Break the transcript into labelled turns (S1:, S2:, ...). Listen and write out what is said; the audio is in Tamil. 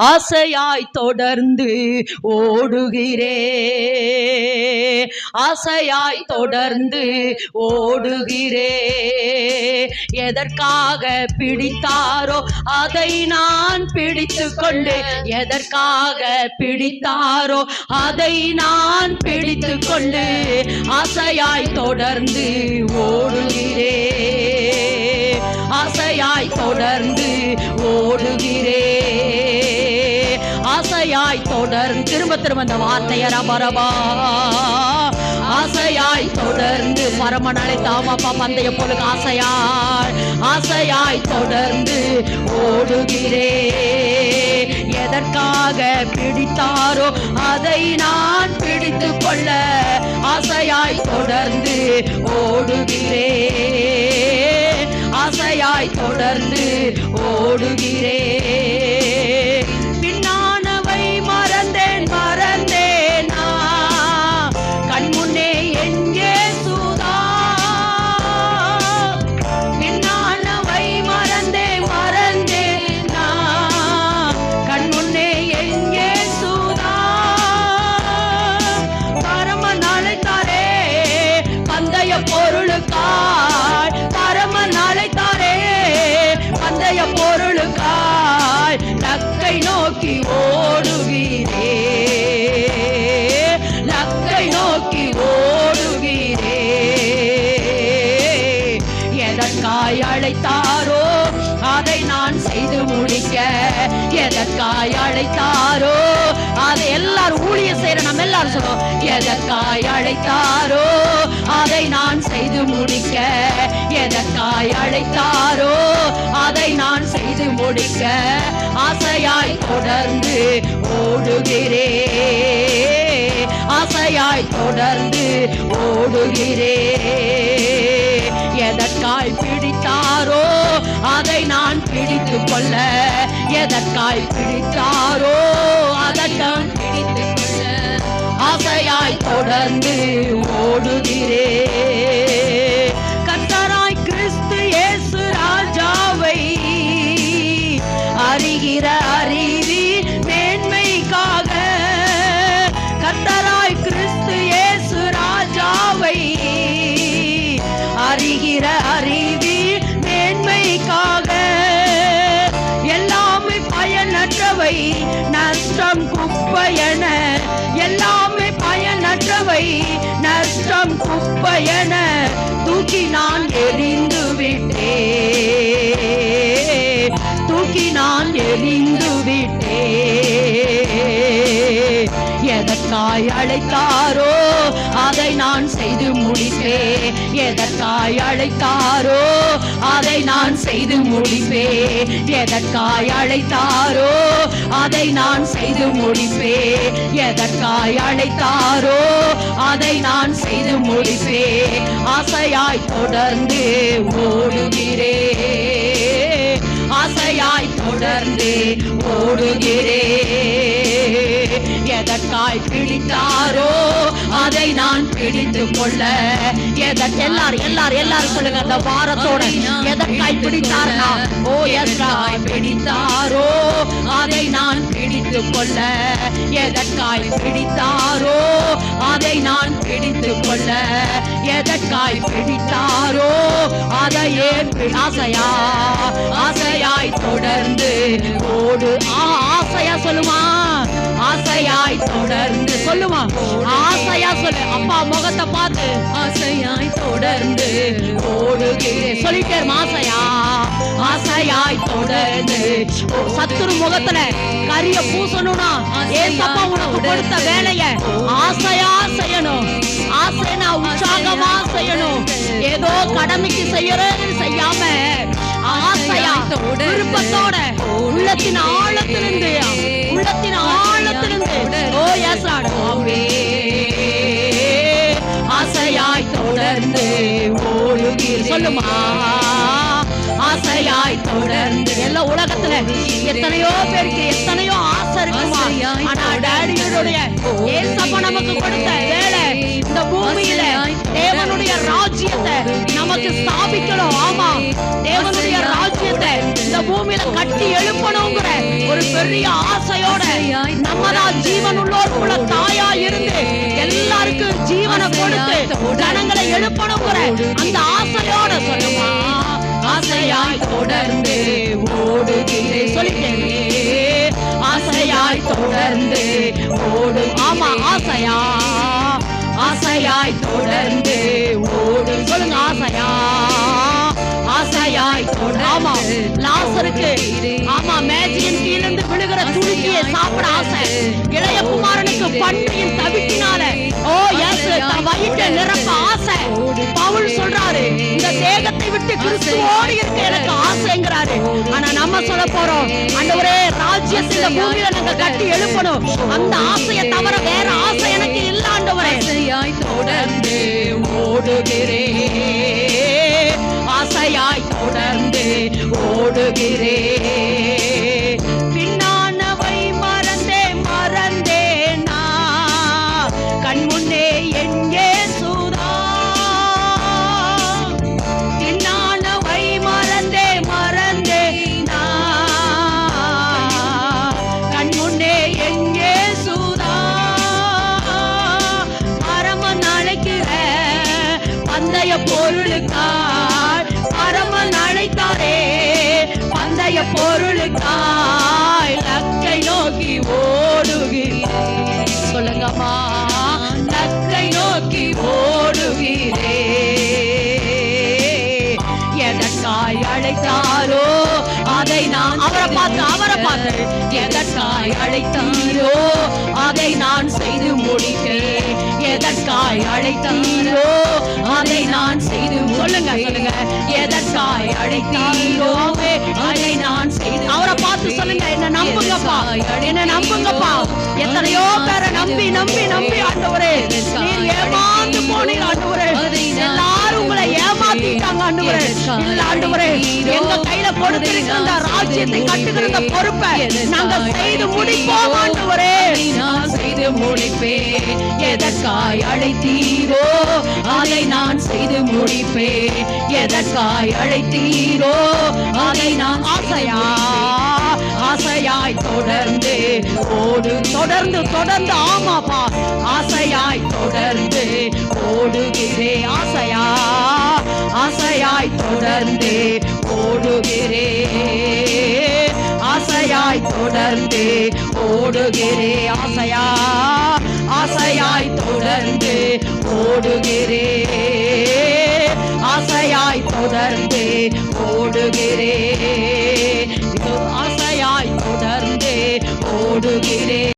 S1: ஆசையாய் தொடர்ந்து ஓடுகிறே. ஆசையாய் தொடர்ந்து ஓடுகிறே. எதற்காக பிடித்தாரோ அதை நான் பிடித்து கொண்டு. எதற்காக பிடித்தாரோ அதை நான் பிடித்து கொண்டு. ஆசையாய் தொடர்ந்து ஓடுகிறே. ஆசையாய் தொடர்ந்து ஓடுகிறே. ஆசையாய் தொடர்ந்து திரும்ப திரும்ப அந்த வார்த்தைய ரபரபா ஆசையாய் தொடர்ந்து பரமன் அழைத்தாமப்பா பந்தய பொழுது ஆசையாய் ஆசையாய் தொடர்ந்து ஓடுகிறே. எதற்காக பிடித்தாரோ அதை நான் பிடித்து கொள்ள ஆசையாய் தொடர்ந்து ஓடுகிறே. ஆசையாய் தொடர்ந்து ஓடுகிறே. லக்கை நோக்கி எதற்காய் அழைத்தாரோ? அதை எல்லாரும் ஊழிய செய்யற நம்ம எல்லாரும் சொல்லுவோம் எதற்காய் அழைத்தாரோ? அதை நான் செய்து முடிக்க. எதற்காய் அழைத்தாரோ? அதை நான் செய்து முடிக்க. ஆசையாய் தொடர்ந்து ஓடுகிறே. ஆசையாய் தொடர்ந்து ஓடுகிறே. எதற்காய் பிடித்தாரோ? அதை நான் பிடித்து கொள்ள எதற்காய் பிடித்தாரோ நஷ்டம் குப்பையன எல்லாமே பயனற்றவை. நஷ்டம் குப்பையன தூக்கி நான் எரிந்து விட்டே தூக்கி நான் எரிந்து எதற்காய் அழைத்தாரோ அதை நான் செய்து முடிப்பே. எதற்காய் அழைத்தாரோ அதை நான் செய்து முடிப்பே. எதற்காய் அழைத்தாரோ அதை நான் செய்து முடிப்பே. எதற்காய் அழைத்தாரோ அதை நான் செய்து முடிப்பே. ஆசையாய் தொடர்ந்து ஓடுகிறே. ஆசையாய் தொடர்ந்து ஓடுகிறே. எதற்காய் பிடித்தாரோ அதை நான் பிடித்து கொள்ள. எதற்கு எல்லாரும் எல்லாரும் எல்லாரும் சொல்லுங்க அந்த வாரத்தோட எதற்காய் பிடித்தார்னா? ஓ எதற்காய் பிடித்தாரோ அதை நான் பிடித்து கொள்ள. எதற்காய் பிடித்தாரோ அதை நான் பிடித்து கொள்ள. எதற்காய் பிடித்தாரோ அதையே ஆசையா? ஆசையாய் தொடர்ந்து ஓடு. ஆசையா சொல்லுவான் தொடர்ந்து சொல்லுமா? ஆசையா சொல்லு. அப்பா முகத்தை பார்த்து ஆசையாய் தொடர்ந்து ஓடுகிறேன். சொல்லிட்டே ஆசையா? ஆசையாய் தொடர்ந்து. சத்துரு முகத்துல கரிய பூசணும்னா ஏசப்பா உனக்கு கொடுத்த வேலைய ஆசையா செய்யணும். ஆசைனா உற்சாகமா செய்யணும். ஏதோ கடமைக்கு செய்யறது செய்யாம ஆசையா விருப்பத்தோட உள்ளத்தின் ஆழத்திலிருந்து உள்ளத்தின் சொல்லுமா ஆசையாய் தொடர்ந்து எல்லா உலகத்துல எத்தனையோ பேருக்கு எத்தனையோ ஆசை இருக்குமா? ஆனா டேடியோடைய ஏசப்பா நமக்கு கொடுத்த வேலை இந்த பூமியில தேவனுடைய ராஜ்யத்தை நமக்கு ஸ்தாபிக்கணும். ஆமா தேவனுடைய ராஜ்யத்தை இந்த பூமியில கட்டி எழுப்பணுங்கிற ஒரு பெரிய ஆசையோட நம்ம தான் ஜீவன் உள்ளோருக்குள்ள தாயா இருந்து எல்லாருக்கும் ஜீவனை ஜனங்களை எழுப்பணுங்கிற அந்த ஆசையோட சொல்லுமா? ஆசையாய் தொடர்ந்து ஓடுகிறேன். சொல்லிட்டேன். ஆசையாய் தொடர்ந்து ஓடு ஆமா ஆசையா? ஆசையாய் தொடர்ந்து ஓடு சொல்லுங்க ஆசையா? ஆசையாய் ஆமா லாசருக்கு ஆமா மேஜியின் கீழிருந்து விழுகிற துணிக்கியை சாப்பிட ஆசை. இளைய குமாரனுக்கு பன்றியின் தவிட்டினால ஓ எஸ் வயிற்றை நிரப்ப ஆசை. பவுல் சொல்றாரு இந்த தேகத்தை விட்டு கிறிஸ்துவோடு இருக்க எனக்கு ஆசைங்கிறாரு. ஆனா நம்ம சொல்ல போறோம் ஆண்டவரே ராஜ்யத்தின் பூமியில நாங்க கட்டி எழுப்பணும். அந்த ஆசையை தவிர வேற ஆசை எனக்கு இல்ல ஆண்டவரே.
S2: தொடர்ந்து
S1: ஓடுகிறேன். ஆசையாய் தொடர்ந்து ஓடுகிறேன். பொருளுக்காய் பரமன் அழைத்தாரே. பந்தய பொருளுக்காய் லக்கை நோக்கி ஓடுகிறேன் சொல்லுங்கம்மா லக்கை நோக்கி ஓடுகிறேன் எதற்காய் அழைத்தாரோ அதை நான் அவரை பார்த்து அவரை பார்த்து. எதற்காய் அழைத்தீரோ எதற்காய் அழைத்தீரோ அதை நான் செய்து சொல்லுங்க சொல்லுங்க. எதற்காய் அழைத்தீரோ அதை நான் செய்து அவரை பார்த்து சொல்லுங்க என்ன நம்புங்கப்பா? என்ன நம்புங்கப்பா? எத்தனையோ பேரை நம்பி நம்பி நம்பி ஆண்டவரே நீர் ஏமாந்து போனீர் ஆண்டவரே. எல்லாரும் உங்களை ஏமாத்திட்டாங்க ஆண்டவரே. இல்ல ஆண்டவரே எங்க கையில கொடுத்திருக்கிற ராஜ்யத்தை கட்டுகிற பொறுப்பை நாங்க செய்து முடிப்போம் ஆண்டவரே.
S2: அதை நான் செய்து முடிப்பேன். எதற்காய் அழைத்தீரோ? அதை நான்
S1: ஆசையா? ஆசையாய் தொடர்ந்து ஓடு தொடர்ந்து தொடர்ந்து ஆமாப்பா ஆசையாய் தொடர்ந்து ஓடுகிறே ஆசையா? ஆசையாய் தொடர்ந்து ஓடுகிறே. ஆசையாய் தொடர்ந்து ஓடுகிறே ஆசையா? ஆசையாய் தொடர்ந்து ஓடுகிறே. ஆசையாய் தொடர்ந்து ஓடுகிறே. ஆசையாய் தொடர்ந்து ஓடுகிறே.